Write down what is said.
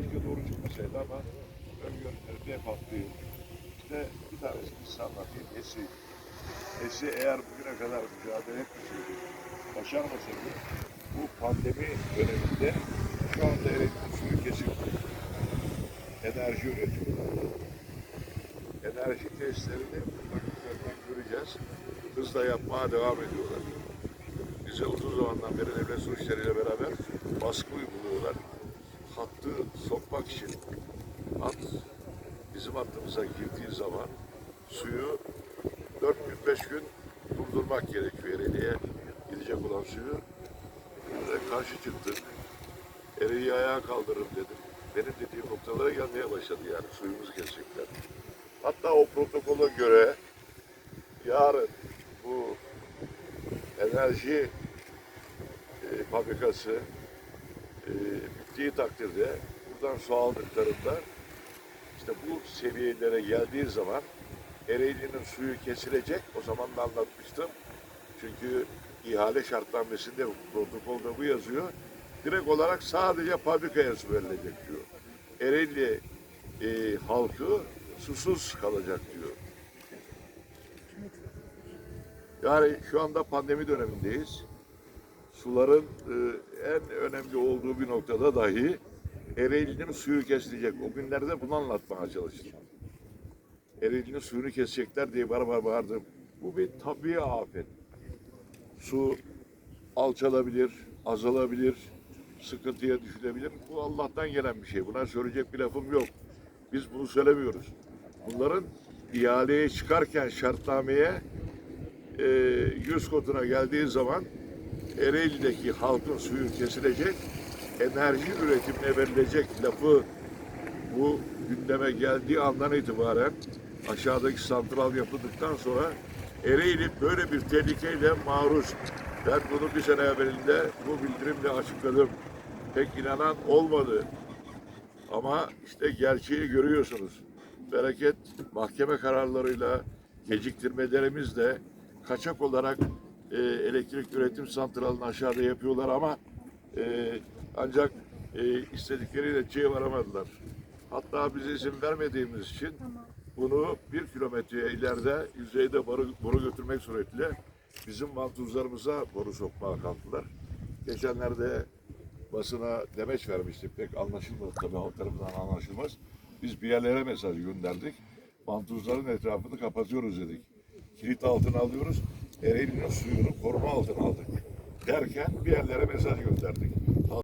Keşke doğru çıkmasaydı ama öngörüleri de patlıyor. İşte bir tanesi size anlatayım. Esi. Esi eğer bugüne kadar mücadele etmeseydi, başarmasaydı bu pandemi döneminde şu anda elektrik suyu kesildi. Enerji üretiyorlar. Enerji testlerini örnek göreceğiz. Hızla yapmaya devam ediyorlar. Bize uzun zamandan beri devlet su işleriyle beraber baskı uyguluyorlar. Hattı sokmak için hat bizim hattımıza girdiği zaman suyu 4 gün 5 gün durdurmak gerekiyor Ereğli'ye gidecek olan suyu. Ve karşı çıktık. Ereğli'yi ayağa kaldırırım dedim. Benim dediğim noktalara gelmeye başladı yani suyumuzu kesecekler. Hatta o protokola göre yarın bu enerji e, fabrikası bittiği takdirde buradan su aldıklarında işte bu seviyelere geldiği zaman Ereğli'nin suyu kesilecek. O zaman da anlatmıştım. Çünkü ihale şartnamesinde protokolda bu yazıyor. Direkt olarak sadece fabrikaya su verilecek diyor. Ereğli e, halkı susuz kalacak diyor. Yani şu anda pandemi dönemindeyiz. Suların e, en önemli olduğu bir noktada dahi Ereğli'nin suyu kesilecek. O günlerde bunu anlatmaya çalıştım. Ereğli'nin suyunu kesecekler diye bara bağırdım. Bu bir tabii afet. Su alçalabilir, azalabilir, sıkıntıya düşülebilir. Bu Allah'tan gelen bir şey. Buna söyleyecek bir lafım yok. Biz bunu söylemiyoruz. Bunların ihaleye çıkarken şartnameye e, 100 koduna geldiği zaman Ereğli'deki halkın suyu kesilecek, enerji üretimine verilecek lafı bu gündeme geldiği andan itibaren aşağıdaki santral yapıldıktan sonra Ereğli böyle bir tehlikeyle maruz. Ben bunu bir sene evvelinde bu bildirimle açıkladım. Pek inanan olmadı. Ama işte gerçeği görüyorsunuz. Bereket mahkeme kararlarıyla geciktirmelerimizle kaçak olarak e, elektrik üretim santralını aşağıda yapıyorlar ama e, ancak e, istedikleri neticeye varamadılar. Hatta biz izin vermediğimiz için bunu bir kilometre ileride yüzeyde boru, boru götürmek suretiyle bizim vantuzlarımıza boru sokmaya kalktılar. Geçenlerde basına demeç vermiştik. Pek anlaşılmadı tabii halk tarafından anlaşılmaz. Biz bir yerlere mesaj gönderdik. Vantuzların etrafını kapatıyoruz dedik. Kilit altına alıyoruz. Ereğli'nin suyunu koruma altına aldık. Derken bir yerlere mesaj gönderdik.